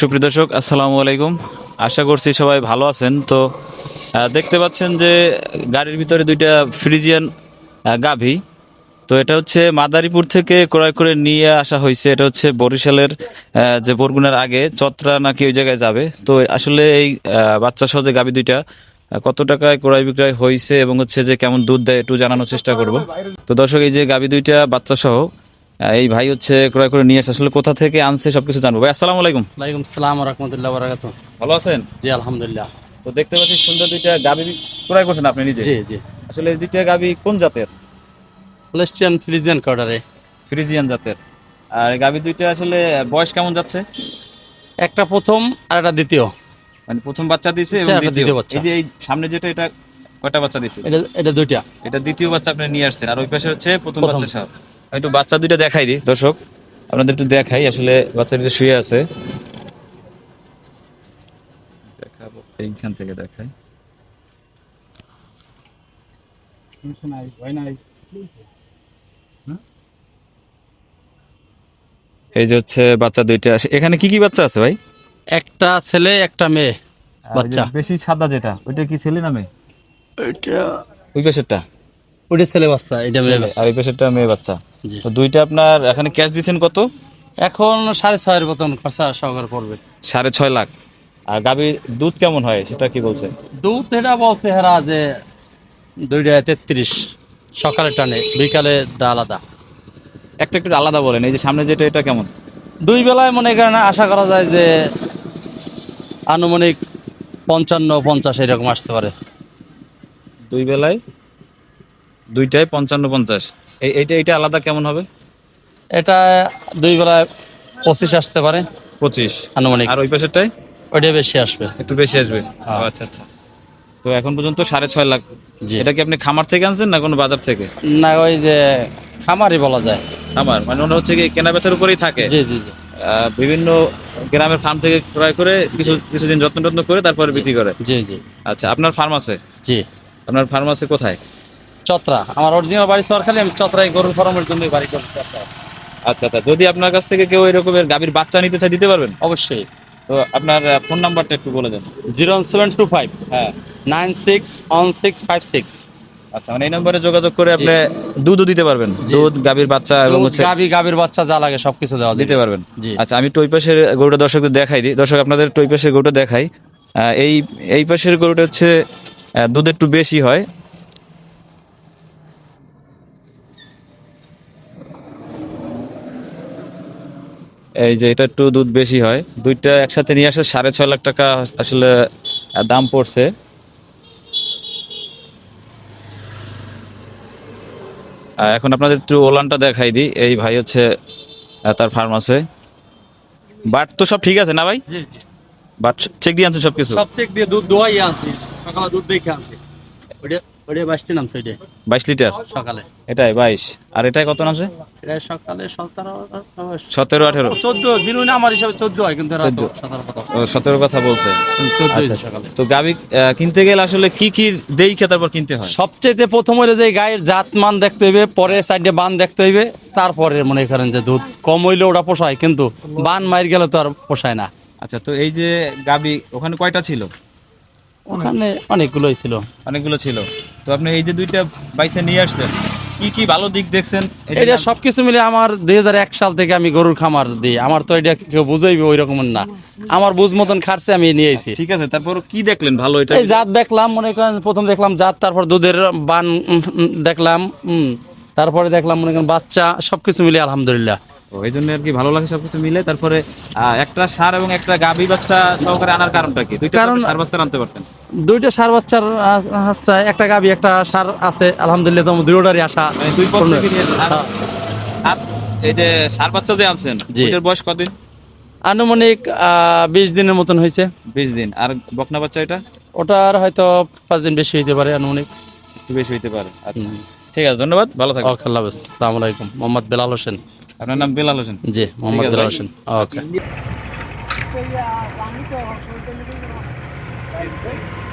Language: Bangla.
সুপ্রিয় দর্শক, আসসালামু আলাইকুম। আশা করছি সবাই ভালো আছেন। তো দেখতে পাচ্ছেন যে গাড়ির ভিতরে দুইটা ফ্রিজিয়ান গাভী। তো এটা হচ্ছে মাদারীপুর থেকে ক্রয় করে নিয়ে আসা হয়েছে। এটা হচ্ছে বরিশালের যে বরগুনার আগে চত্রা নাকি ওই জায়গায় যাবে। তো আসলে এই বাচ্চা সহ যে গাভী দুইটা কত টাকায় ক্রয় বিক্রয় হয়েছে এবং হচ্ছে যে কেমন দুধ দেয় একটু জানানোর চেষ্টা করব। তো দর্শক, এই যে গাভী দুইটা বাচ্চা সহ এই ভাই হচ্ছে ক্রয় করে নিয়ে আসে। আসলে কোথা থেকে আনছে সবকিছু জানব। ভাই আসসালামু আলাইকুম। ওয়ালাইকুম সালাম রহমতুল্লাহ বরাকাত ভালো আছেন? জি আলহামদুলিল্লাহ। তো দেখতে পাচ্ছি সুন্দর দুইটা গাভী ক্রয় করছেন আপনি নিজে? জি জি। আসলে এই দুইটা গাভী কোন জাতের? প্লেস্টিয়ান ফ্রিজিয়ান কর্ডারে ফ্রিজিয়ান জাতের। আর গাভী দুইটা আসলে বয়স কেমন যাচ্ছে? একটা প্রথম আর একটা দ্বিতীয়। মানে প্রথম বাচ্চা এবং আচ্ছা, দ্বিতীয়। দ্বিতীয় বাচ্চা। এই যে এই সামনে যেটা এটা কয়টা বাচ্চা দিছে? এটা এটা দুইটা। এটা দ্বিতীয় বাচ্চা আপনি নিয়ে আসছেন। আর ওই পাশে হচ্ছে প্রথম। বাচ্চা আমি একটু বাচ্চা দুইটা দেখাই দিই দর্শক। আপনাদের একটু দেখাই আসলে বাচ্চা দুটো শুয়ে আছে। দেখাবো এইখান থেকে দেখাই। এই যে হচ্ছে বাচ্চা দুইটা। এখানে কি কি বাচ্চা আছে ভাই? একটা ছেলে একটা মেয়ে। বাচ্চা। বেশি সাদা যেটা ওইটা কি ছেলে না মেয়ে? ওইটা ওই পাশেরটা। ওইটা ছেলে বাচ্চা এটা মেয়ে বাচ্চা। আর ওই পাশেরটা মেয়ে বাচ্চা। তো দুইটা আপনার এখানে ক্যাশ দিয়েছেন কত? এখন সাড়ে ছয়ের মতন খরচা সহকারে পড়বে। সাড়ে ছয় লাখ। আর গাভীর দুধ কেমন হয় সেটা কি বলছে? দুধ এটা বলছে হেরা যে দুইটা তেত্রিশ সকালে টানে বিকালে আলাদা। একটা একটু আলাদা বলেন এই যে সামনে যেটা এটা কেমন? দুই বেলায় মনে করেন আশা করা যায় যে আনুমানিক পঞ্চান্ন পঞ্চাশ এরকম আসতে পারে। দুই বেলায়? দুইটায় পঞ্চান্ন পঞ্চাশ। এই এইটা এইটা আলাদা কেমন হবে? এটা দুই বেলায় পঁচিশ আসতে পারে। পঁচিশ। আনুমানিক। আর ওই পাশেরটায়? ওইটা বেশি আসবে। একটু বেশি আসবে? আচ্ছা আচ্ছা। তো এখন পর্যন্ত সাড়ে ছয় লাখ। জি। এটা কি আপনি খামার থেকে আনছেন না কোনো বাজার থেকে? না ওই যে খামারই বলা যায়। খামার? মানে ওটা হচ্ছে কি কেনা বেচার উপরেই থাকে। জি জি জি। বিভিন্ন গ্রামের ফার্ম থেকে ক্রয় করে কিছু কিছুদিন যত্ন টত্ন করে তারপরে বিক্রি করে। জি জি। আচ্ছা আপনার ফার্ম আছে? জি। আপনার ফার্ম আছে কোথায়? চত্রা। আমার অরিজিনাল বাড়ি সরকারি আমি চত্রাই গরুর ফার্মের জন্য বাড়ি চত্রা। আচ্ছা আচ্ছা। যদি আপনার কাছ থেকে কেউ এরকমের গাভীর বাচ্চা নিতে চায় দিতে পারবেন? অবশ্যই। তো আপনার ফোন নাম্বারটা একটু বলে দেন। Zero seven two five. হ্যাঁ। Nine six one six five six. আচ্ছা মানে এই নম্বরে যোগাযোগ করে আপনি দুধও দিতে পারবেন। দুধ গাভীর বাচ্চা এবং হচ্ছে গাবি গাবির বাচ্চা যা লাগে সবকিছু দেওয়া দিতে পারবেন। জি। আচ্ছা আমি টই পাশের গরুটা দর্শকদের দেখাই দিই। দর্শক আপনাদের টই পাশের গরুটা দেখাই। এই এই পাশের গরুটা হচ্ছে দুধ একটু বেশি হয়। এই যে এটা একটু দুধ বেশি হয়। দুইটা একসাথে নিয়ে আসে সাড়ে ছয় লাখ টাকা আসলে দাম পড়ছে। এখন আপনাদের একটু ওলানটা দেখাই দিই। এই ভাই হচ্ছে তার ফার্ম আছে। বাট তো সব ঠিক আছে না ভাই? বাট চেক দিয়ে আনছেন সবকিছু? সব চেক দিয়ে দুধ দোয়াই আনছি সকালে দুধ দেখে আনছি। ওইটা ওইটা বাইশটি নামছে ওইটা বাইশ লিটার? সকালে। এটাই বাইশ। আর এটাই কত নামছে এটা সকালে সতেরো সতেরো আঠেরো। চোদ্দ জিনুন আমার হিসাবে চোদ্দ হয় কিন্তু সতেরো কথা ও সতেরো কথা বলছে। চোদ্দ আচ্ছা। হয়েছে সকালে। তো গাবি কিনতে গেলে আসলে কি কি দেই তারপর কিনতে হয়? সবচেয়ে প্রথম হইলে যে গায়ের জাত মান দেখতে হইবে পরে সাইডে বান দেখতে হইবে তারপরে মনে করেন যে দুধ কম হইলে ওটা পোষায় কিন্তু বান মার গেলে তো আর পোষায় না। আচ্ছা তো এই যে গাবি ওখানে কয়টা ছিল? ওখানে অনেকগুলোই ছিল। অনেকগুলো ছিল। তো আপনি এই যে দুইটা বাইসে নিয়ে আসছেন কি কি ভালো দিক দেখছেন? এটা সবকিছু মিলে আমার দুই হাজার এক সাল থেকে আমি গরুর খামার দিই। আমার তো এটা কেউ বুঝাইবে ওই রকমের না। আমার বুঝ মতন খাটছে আমি নিয়েছি ঠিক আছে তারপর কি দেখলেন ভালো এটা? জাত দেখলাম মনে করেন প্রথম দেখলাম জাত তারপর দুধের বান দেখলাম তারপরে দেখলাম মনে করেন বাচ্চা সবকিছু মিলে আলহামদুলিল্লাহ। এই জন্য আর কি ভালো লাগে সবকিছু মিলে। তারপরে একটা সার এবং একটা গাভী বাচ্চা সহকারে আনার কারণটা কি? দুইটা কারণ- সার বাচ্চা আনতে পারতেন। দুইটা সার বাচ্চার আচ্ছা একটা গাবি একটা সার আছে আলহামদুলিল্লাহ তো দুটোটারই আশা মানে দুই হ্যাঁ। এই যে সার বাচ্চা যে আনছেন জি। ওইটার বয়স কদিন আনুমানিক বিশ দিনের মতন হয়েছে বিশ দিন আর বকনা বাচ্চা এটা ওটার হয়তো পাঁচ দিন বেশি হইতে পারে আনুমানিক একটু বেশি হইতে পারে আচ্ছা ঠিক আছে ধন্যবাদ ভালো থাকবেন ওকে আল্লাহ হাফেজ আসসালামু আলাইকুম মোহাম্মদ বেলাল হোসেন আপনার নাম বেলাল হোসেন জি মোহাম্মদ বেলাল হোসেন ওকে Thank you.